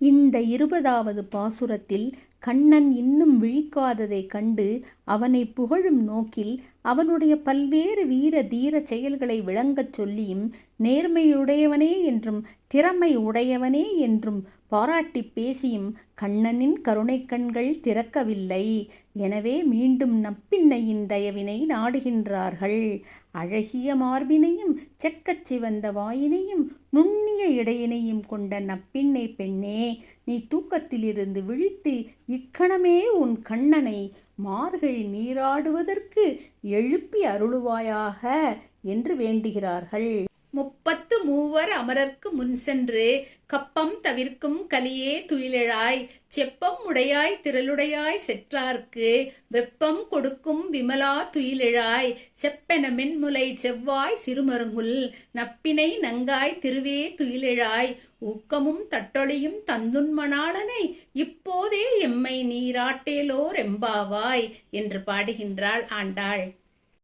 இந்த இருபதாவது பாசுரத்தில் கண்ணன் இன்னும் விழிக்காததைக் கண்டு அவனை புகழும் நோக்கில் அவனுடைய பல்வேறு வீர தீர செயல்களை விளங்கச் சொல்லியும் நேர்மையுடையவனே என்றும் திறமை உடையவனே என்றும் பாராட்டிப் பேசியும் கண்ணனின் கருணைக் கண்கள் திறக்கவில்லை. எனவே மீண்டும் நப்பின்னையின் தயவினை நாடுகின்றார்கள். அழகிய மார்பினையும் செக்கச் சிவந்த வாயினையும் நுண்ணிய இடையினையும் கொண்ட நப்பின்னை பெண்ணே நீ தூக்கத்திலிருந்து விழித்து இக்கணமே உன் கண்ணனை மார்கழி நீராடுவதற்கு எழுப்பி அருளுவாயாக என்று வேண்டுகிறார்கள். மூவர் அமரர்க்கு முன் சென்று கப்பம் தவிர்க்கும் கலியே துயிலெழாய் செப்பம் உடையாய் திரளுடையாய் செற்றார்க்கு வெப்பம் கொடுக்கும் விமலா துயிலெழாய் செப்பென மென்முலை செவ்வாய் சிறுமருங்குல் நப்பினை நங்காய் திருவே துயிலெழாய் ஊக்கமும் தட்டொழியும் தந்துன்மணாளனை இப்போதே எம்மை நீராட்டேலோர் எம்பாவாய் என்று பாடுகின்றாள் ஆண்டாள்.